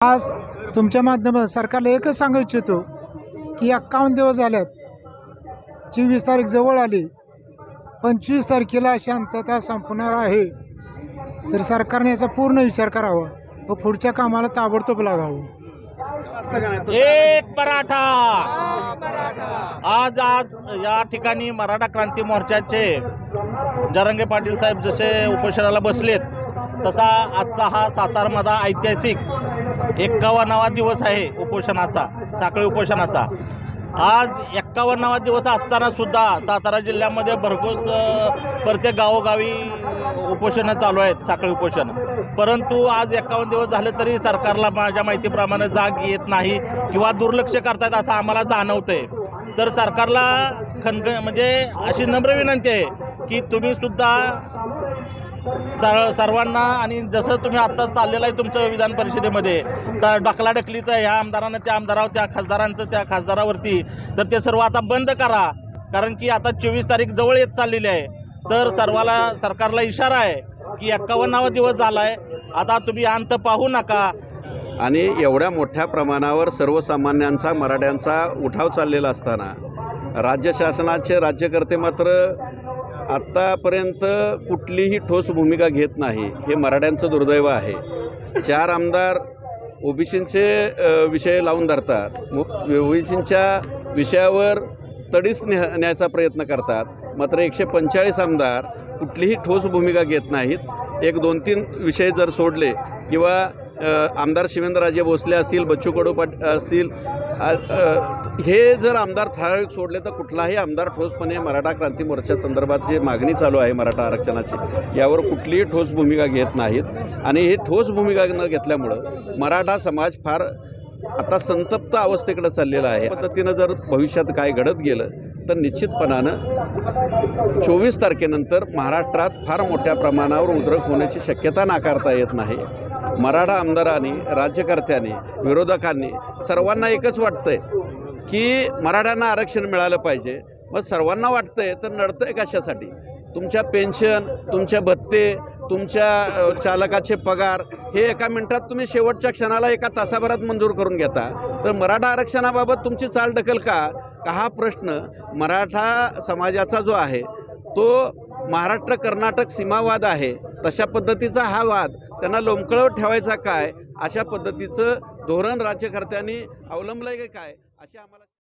आज तुमच्या माध्यमात सरकारला एकच सांगू इच्छितो की एक्कावन्न दिवस झाल्यात. चोवीस तारीख जवळ आली. पंचवीस तारखेला शांतता संपणार आहे. तर सरकारने याचा पूर्ण विचार करावा व पुढच्या कामाला ताबडतोब लागावं. एक मराठा आज आज या ठिकाणी मराठा क्रांती मोर्चाचे जरंगे पाटील साहेब जसे उपोषणाला बसलेत तसा आजचा हा सातारमधला ऐतिहासिक एक्कावन्नावा दिवस आहे उपोषणाचा साखळी उपोषणाचा. आज एक्कावन्नावा दिवस असताना सुद्धा सातारा जिल्ह्यामध्ये भरघोस प्रत्येक गावोगावी उपोषणं चालू आहेत साखळी उपोषण. परंतु आज एकावन्न दिवस झाले तरी सरकारला माझ्या माहितीप्रमाणे जाग येत नाही किंवा दुर्लक्ष करतायत असं आम्हाला जाणवतंय. तर सरकारला खनख म्हणजे अशी नम्र विनंती आहे की तुम्ही सुद्धा सर सर्वांना आणि जसं तुम्ही आत्ता चाललेलं आहे तुमचं विधान परिषदेमध्ये तर ढकलाढकलीचं ह्या आमदारानं त्या आमदारावर त्या खासदारांचं त्या खासदारावरती तर ते सर्व आता बंद करा. कारण की आता चोवीस तारीख जवळ येत चाललेली आहे. तर सर्वाला सरकारला इशारा आहे की एक्कावन्नावा दिवस झाला आहे आता तुम्ही अंत पाहू नका. आणि एवढ्या मोठ्या प्रमाणावर सर्वसामान्यांचा मराठ्यांचा उठाव चाललेला असताना राज्य शासनाचे राज्यकर्ते मात्र आत्तापर्यंत कुठलीही ठोस भूमिका घेत नाही हे मराठ्यांचं दुर्दैव आहे. चार आमदार ओबीसींचे विषय लावून धरतात. ओबीसींच्या विषयावर तडीस न्या न्यायचा प्रयत्न करतात. मात्र एकशे पंचेचाळीस आमदार कुठलीही ठोस भूमिका घेत नाहीत. एक दोन तीन विषय जर सोडले किंवा आमदार शिवेंद्रराजे भोसले असतील बच्चू कडू पाट असतील हे जर आमदार ठराविक सोडले तर कुठलाही आमदार ठोसपणे मराठा क्रांती मोर्चा संदर्भात जे मागणी चालू आहे मराठा आरक्षणाची यावर कुठलीही ठोस भूमिका घेत नाहीत. आणि हे ठोस भूमिका न घेतल्यामुळं मराठा समाज फार आता संतप्त अवस्थेकडे चाललेला आहे. पद्धतीनं जर भविष्यात काय घडत गेलं तर निश्चितपणानं चोवीस तारखेनंतर महाराष्ट्रात फार मोठ्या प्रमाणावर उद्रक होण्याची शक्यता नाकारता येत नाही. मराठा आमदारांनी राज्यकर्त्यांनी विरोधकांनी सर्वांना एकच वाटतंय की मराठ्यांना आरक्षण मिळालं पाहिजे. मग सर्वांना वाटतंय तर नडतंय कशासाठी? तुमच्या पेन्शन तुमच्या भत्ते तुमच्या चालकाचे पगार हे एका मिनिटात तुम्ही शेवटच्या क्षणाला एका तासाभरात मंजूर करून घेता. तर मराठा आरक्षणाबाबत तुमची चालढकल का? का हा प्रश्न मराठा समाजाचा जो आहे तो महाराष्ट्र कर्नाटक सीमावाद आहे तशा पद्धतीचा हा वाद त्यांना लोंबकळवत ठेवायचा काय? अशा पद्धतीचं धोरण राज्यकर्त्यांनी अवलंबलं आहे काय? अशी आम्हाला